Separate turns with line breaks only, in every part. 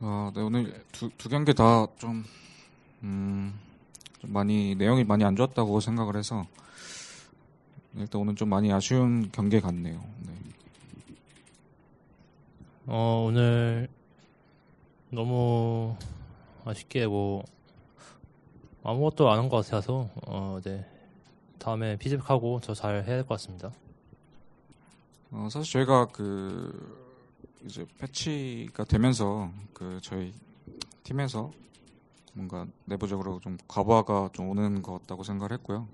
아, 네, 오늘 두, 두 경기 다 좀, 음, 좀 많이, 내용이 많이 안 좋았다고 생각을 해서, 일단 오늘 좀 많이 아쉬운 경기 같네요. 네.
어, 오늘 너무 아쉽게 뭐 아무것도 안 한 것 같아서 어, 네. 다음에 피드백하고 더잘 해야 될 것 같습니다.
어, 사실 저희가 그, 이제 패치가 되면서 그 저희 팀에서 뭔가 내부적으로 좀 과부하가 좀 오는 것 같다고 생각을 했고요.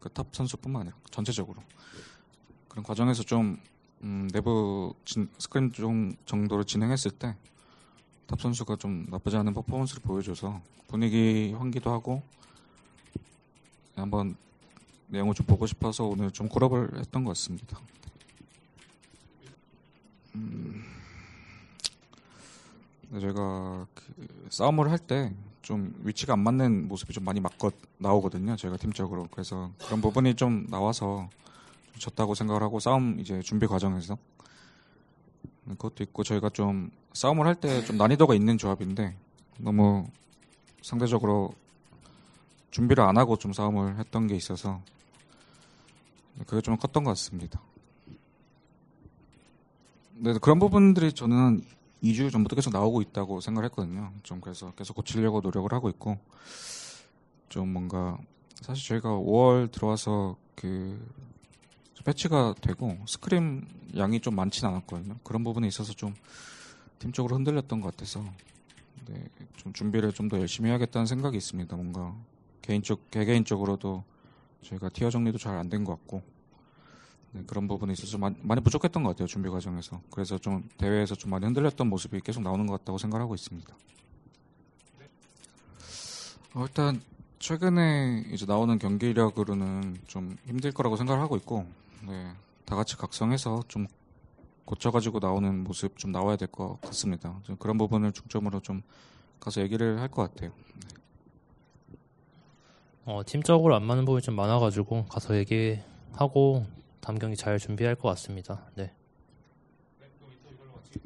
그 탑 선수뿐만 아니라 전체적으로 그런 과정에서 좀 음, 내부 진, 스크림 좀 정도로 진행했을 때 탑 선수가 좀 나쁘지 않은 퍼포먼스를 보여줘서 분위기 환기도 하고 한번 내용을 좀 보고 싶어서 오늘 좀 콜업을 했던 것 같습니다. 제가 그 싸움을 할 때 좀 위치가 안 맞는 모습이 좀 많이 맞거 나오거든요. 저희가 팀적으로 그래서 그런 부분이 좀 나와서 좀 졌다고 생각을 하고 싸움 이제 준비 과정에서 그것도 있고 저희가 좀 싸움을 할 때 좀 난이도가 있는 조합인데 너무 상대적으로 준비를 안 하고 좀 싸움을 했던 게 있어서 그게 좀 컸던 것 같습니다. 네, 그런 부분들이 저는 2주 전부터 계속 나오고 있다고 생각을 했거든요. 좀 그래서 계속 고치려고 노력을 하고 있고 좀 뭔가 사실 저희가 5월 들어와서 그 패치가 되고 스크림 양이 좀 많진 않았거든요. 그런 부분에 있어서 좀 팀적으로 흔들렸던 것 같아서 네, 좀 준비를 좀 더 열심히 해야겠다는 생각이 있습니다. 뭔가 개인적 개개인적으로도 저희가 티어 정리도 잘 안 된 것 같고 네, 그런 부분에 있어서 많이, 많이 부족했던 것 같아요 준비 과정에서 그래서 좀 대회에서 좀 많이 흔들렸던 모습이 계속 나오는 것 같다고 생각하고 있습니다. 어, 일단 최근에 이제 나오는 경기력으로는 좀 힘들 거라고 생각을 하고 있고 네, 다 같이 각성해서 좀 고쳐가지고 나오는 모습 좀 나와야 될 것 같습니다. 좀 그런 부분을 중점으로 좀 가서 얘기를 할 것 같아요.
어, 팀적으로 안 맞는 부분이 좀 많아가지고 가서 얘기하고 경기 잘 준비할 것 같습니다. 네.